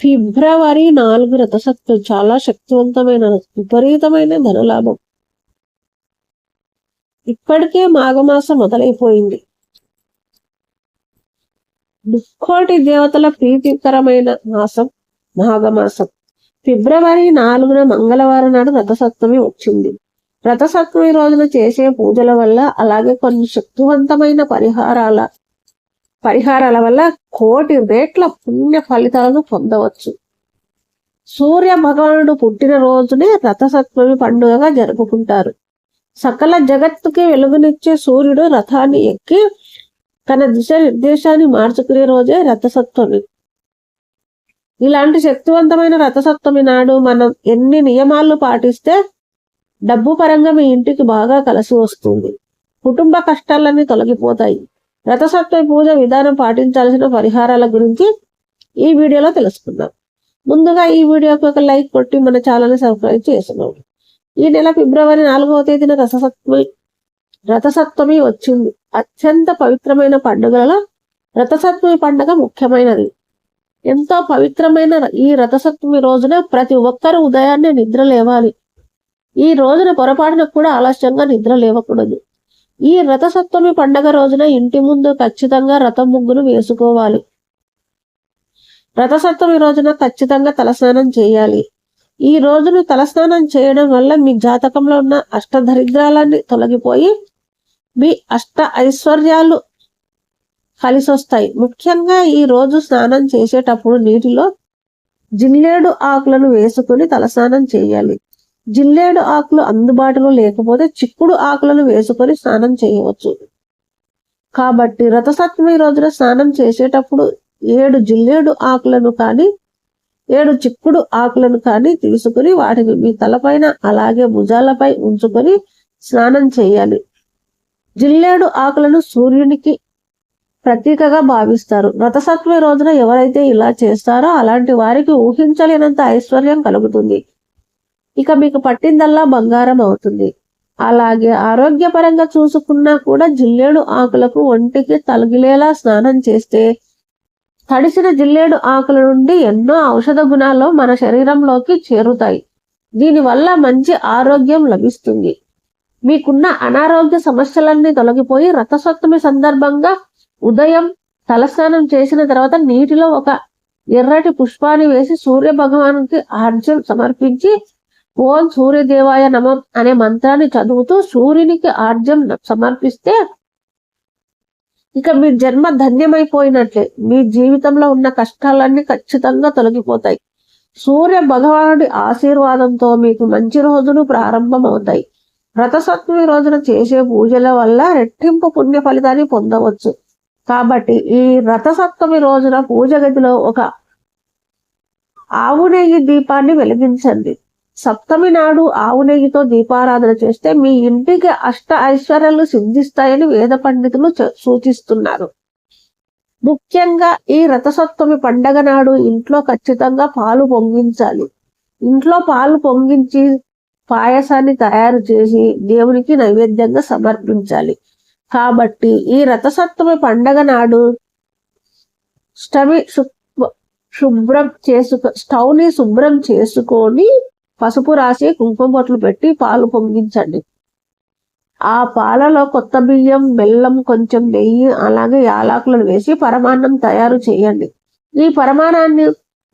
ఫిబ్రవరి నాలుగు రథసత్తు చాలా శక్తివంతమైన విపరీతమైన ధనలాభం. ఇప్పటికే మాఘమాసం మొదలైపోయింది. ముక్కోటి దేవతల ప్రీతికరమైన మాసం మాఘమాసం. ఫిబ్రవరి నాలుగున మంగళవారం నాడు రథసప్తమి వచ్చింది. రథసప్తమి రోజున చేసే పూజల వల్ల అలాగే కొన్ని శక్తివంతమైన పరిహారాల పరిహారాల వల్ల కోటి రేట్ల పుణ్య ఫలితాలను పొందవచ్చు. సూర్య భగవానుడు పుట్టిన రోజునే రథసత్వమి పండుగగా జరుపుకుంటారు. సకల జగత్తుకి వెలుగునిచ్చే సూర్యుడు రథాన్ని ఎక్కి తన దిశ నిర్దేశాన్ని మార్చుకునే రోజే రథసప్తమి. ఇలాంటి శక్తివంతమైన రథసప్తమి నాడు మనం ఎన్ని నియమాలు పాటిస్తే డబ్బు పరంగా మీ ఇంటికి బాగా కలిసి వస్తుంది. కుటుంబ కష్టాలన్నీ తొలగిపోతాయి. రథసప్తమి పూజ విధానం పాటించాల్సిన పరిహారాల గురించి ఈ వీడియోలో తెలుసుకుందాం. ముందుగా ఈ వీడియోకి ఒక లైక్ కొట్టి మన ఛానల్ని సబ్స్క్రైబ్ చేస్తున్నాం ఈ నెల ఫిబ్రవరి నాలుగవ తేదీన రథసప్తమి రథసప్తమి వచ్చింది. అత్యంత పవిత్రమైన పండుగలలో రథసప్తమి పండుగ ముఖ్యమైనది. ఎంతో పవిత్రమైన ఈ రథసప్తమి రోజున ప్రతి ఒక్కరూ ఉదయాన్నే నిద్ర లేవాలి. ఈ రోజున పొరపాటున కూడా ఆలస్యంగా నిద్ర లేవకూడదు. ఈ రథసప్తమి పండగ రోజున ఇంటి ముందు ఖచ్చితంగా రథం ముగ్గును వేసుకోవాలి. రథసప్తమి రోజున ఖచ్చితంగా తలస్నానం చేయాలి. ఈ రోజును తలస్నానం చేయడం వల్ల మీ జాతకంలో ఉన్న అష్టదరిద్రాలన్నీ తొలగిపోయి మీ అష్ట ఐశ్వర్యాలు కలిసొస్తాయి. ముఖ్యంగా ఈ రోజు స్నానం చేసేటప్పుడు నీటిలో జిల్లేడు ఆకులను వేసుకుని తలస్నానం చేయాలి. జిల్లేడు ఆకులు అందుబాటులో లేకపోతే చిక్కుడు ఆకులను వేసుకొని స్నానం చేయవచ్చు. కాబట్టి రథసప్తమి రోజున స్నానం చేసేటప్పుడు ఏడు జిల్లేడు ఆకులను కానీ ఏడు చిక్కుడు ఆకులను కానీ తీసుకుని వాటిని మీ తలపైన అలాగే భుజాలపై ఉంచుకొని స్నానం చేయాలి. జిల్లేడు ఆకులను సూర్యునికి ప్రతీకగా భావిస్తారు. రథసప్తమి రోజున ఎవరైతే ఇలా చేస్తారో అలాంటి వారికి ఊహించలేనంత ఐశ్వర్యం కలుగుతుంది. ఇక మీకు పట్టిందల్లా బంగారం అవుతుంది. అలాగే ఆరోగ్యపరంగా చూసుకున్నా కూడా జిల్లేడు ఆకులకు ఒంటికి తలగిలేలా స్నానం చేస్తే తడిసిన జిల్లేడు ఆకుల నుండి ఎన్నో ఔషధ గుణాలు మన శరీరంలోకి చేరుతాయి. దీనివల్ల మంచి ఆరోగ్యం లభిస్తుంది. మీకున్న అనారోగ్య సమస్యలన్నీ తొలగిపోయి రథసప్తమి సందర్భంగా ఉదయం తలస్నానం చేసిన తర్వాత నీటిలో ఒక ఎర్రటి పుష్పాన్ని వేసి సూర్య భగవానుకి ఆర్జం సమర్పించి ఓం సూర్యదేవాయ నమం అనే మంత్రాన్ని చదువుతూ సూర్యునికి ఆర్జం సమర్పిస్తే ఇక మీ జన్మ ధన్యమైపోయినట్లే. మీ జీవితంలో ఉన్న కష్టాలన్నీ ఖచ్చితంగా తొలగిపోతాయి. సూర్య భగవానుడి ఆశీర్వాదంతో మీకు మంచి రోజులు ప్రారంభమవుతాయి. రథసప్తమి రోజున చేసే పూజల వల్ల రెట్టింపు పుణ్య ఫలితాన్ని పొందవచ్చు. కాబట్టి ఈ రథసప్తమి రోజున పూజ గదిలో ఒక ఆవు నెయ్యి దీపాన్ని వెలిగించండి. సప్తమి నాడు ఆవు నెయ్యితో దీపారాధన చేస్తే మీ ఇంటికి అష్ట ఐశ్వర్యాలు సిద్ధిస్తాయని వేద పండితులు సూచిస్తున్నారు. ముఖ్యంగా ఈ రథసప్తమి పండగ నాడు ఇంట్లో ఖచ్చితంగా పాలు పొంగించాలి. ఇంట్లో పాలు పొంగించి పాయసాన్ని తయారు చేసి దేవునికి నైవేద్యంగా సమర్పించాలి. కాబట్టి ఈ రథసప్తమి పండగ నాడు స్టవి శుభ్రం చేసుకు స్టవ్ని శుభ్రం చేసుకొని పసుపు రాసి కుంకుమ బొట్లు పెట్టి పాలు పొంగించండి. ఆ పాలలో కొత్త బియ్యం బెల్లం కొంచెం నెయ్యి అలాగే యాలకులను వేసి పరమాన్నం తయారు చేయండి. ఈ పరమాణాన్ని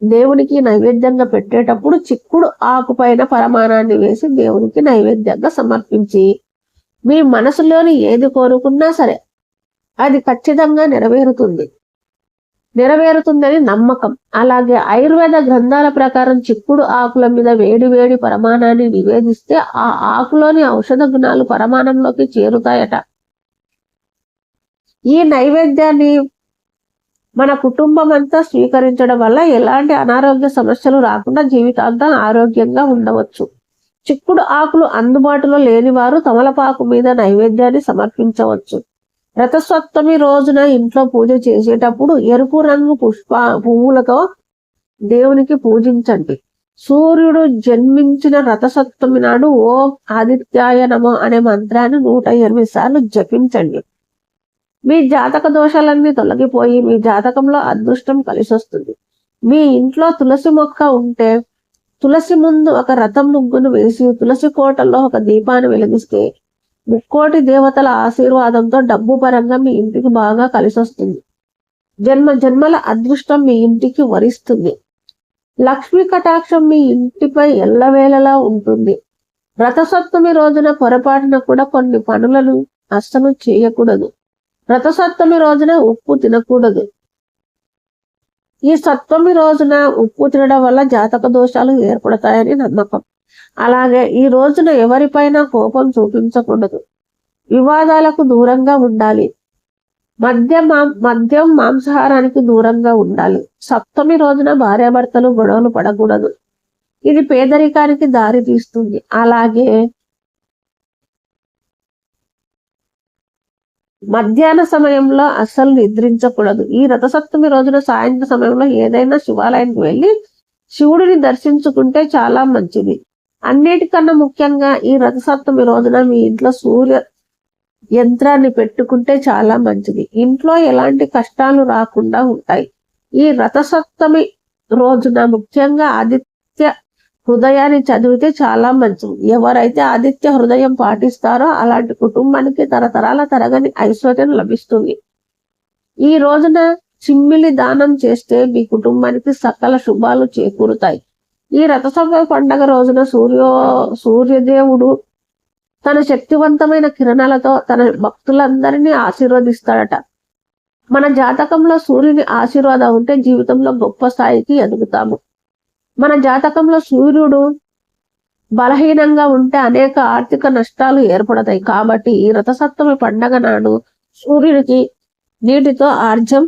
దేవునికి నైవేద్యంగా పెట్టేటప్పుడు చిక్కుడు ఆకు పైన పరమాణాన్ని వేసి దేవునికి నైవేద్యంగా సమర్పించి మీ మనసులోని ఏది కోరుకున్నా సరే అది ఖచ్చితంగా నెరవేరుతుంది. నెరవేరుతుందని నమ్మకం. అలాగే ఆయుర్వేద గ్రంథాల ప్రకారం చిక్కుడు ఆకుల మీద వేడి వేడి పరమాణాన్ని నివేదిస్తే ఆ ఆకులోని ఔషధ గుణాలు పరమాణంలోకి చేరుతాయట. ఈ నైవేద్యాన్ని మన కుటుంబం అంతా స్వీకరించడం వల్ల ఎలాంటి అనారోగ్య సమస్యలు రాకుండా జీవితాంతం ఆరోగ్యంగా ఉండవచ్చు. చిక్కుడు ఆకులు అందుబాటులో లేని వారు తమలపాకు మీద నైవేద్యాన్ని సమర్పించవచ్చు. రథసప్తమి రోజున ఇంట్లో పూజ చేసేటప్పుడు ఎరుపు రంగు పుష్ప పువ్వులతో దేవునికి పూజించండి. సూర్యుడు జన్మించిన రథసప్తమి నాడు ఓ ఆదిత్యాయ నమో అనే మంత్రాన్ని నూట ఎనిమిది సార్లు జపించండి. మీ జాతక దోషాలన్నీ తొలగిపోయి మీ జాతకంలో అదృష్టం కలిసి వస్తుంది మీ ఇంట్లో తులసి మొక్క ఉంటే తులసి ముందు ఒక రథం ముగ్గును వేసి తులసి కోటల్లో ఒక దీపాన్ని వెలిగిస్తే ముక్కోటి దేవతల ఆశీర్వాదంతో డబ్బు పరంగా మీ ఇంటికి బాగా కలిసొస్తుంది. జన్మ జన్మల అదృష్టం మీ ఇంటికి వరిస్తుంది. లక్ష్మీ కటాక్షం మీ ఇంటిపై ఎల్లవేళలా ఉంటుంది. రథసప్తమి రోజున పొరపాటున కూడా కొన్ని పనులను అస్సలు చేయకూడదు. రథసప్తమి రోజున ఉప్పు తినకూడదు. ఈ సప్తమి రోజున ఉప్పు తినడం వల్ల జాతక దోషాలు ఏర్పడతాయని నమ్మకం. అలాగే ఈ రోజున ఎవరిపైన కోపం చూపించకూడదు. వివాదాలకు దూరంగా ఉండాలి. మద్య మద్యం మాంసాహారానికి దూరంగా ఉండాలి. సప్తమి రోజున భార్యాభర్తలు గొడవలు పడకూడదు. ఇది పేదరికానికి దారి తీస్తుంది. అలాగే మధ్యాహ్న సమయంలో అస్సలు నిద్రించకూడదు. ఈ రథసప్తమి రోజున సాయంత్రం సమయంలో ఏదైనా శివాలయానికి వెళ్ళి శివుడిని దర్శించుకుంటే చాలా మంచిది. అన్నిటికన్నా ముఖ్యంగా ఈ రథసప్తమి రోజున మీ ఇంట్లో సూర్య యంత్రాన్ని పెట్టుకుంటే చాలా మంచిది. ఇంట్లో ఎలాంటి కష్టాలు రాకుండా ఉంటాయి. ఈ రథసప్తమి రోజున ముఖ్యంగా ఆదిత్య హృదయాన్ని చదివితే చాలా మంచిది. ఎవరైతే ఆదిత్య హృదయం పాటిస్తారో అలాంటి కుటుంబానికి తరతరాల తరగని ఐశ్వర్యం లభిస్తుంది. ఈ రోజున చిమ్మిలి దానం చేస్తే మీ కుటుంబానికి సకల శుభాలు చేకూరుతాయి. ఈ రథసభ పండగ రోజున సూర్యో సూర్యదేవుడు తన శక్తివంతమైన కిరణాలతో తన భక్తులందరినీ ఆశీర్వదిస్తాడట. మన జాతకంలో సూర్యుని ఆశీర్వాదం ఉంటే జీవితంలో గొప్ప స్థాయికి ఎదుగుతాము. మన జాతకంలో సూర్యుడు బలహీనంగా ఉంటే అనేక ఆర్థిక నష్టాలు ఏర్పడతాయి. కాబట్టి ఈ రథసప్తమి పండగ నాడు సూర్యుడికి నీటితో ఆర్జం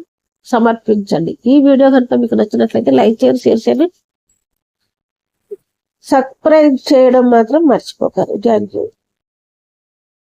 సమర్పించండి. ఈ వీడియో కనుక మీకు నచ్చినట్లయితే లైక్ చేయండి షేర్ చేయండి. సబ్స్క్రైబ్ చేయడం మాత్రం మర్చిపోకండి థ్యాంక్ యూ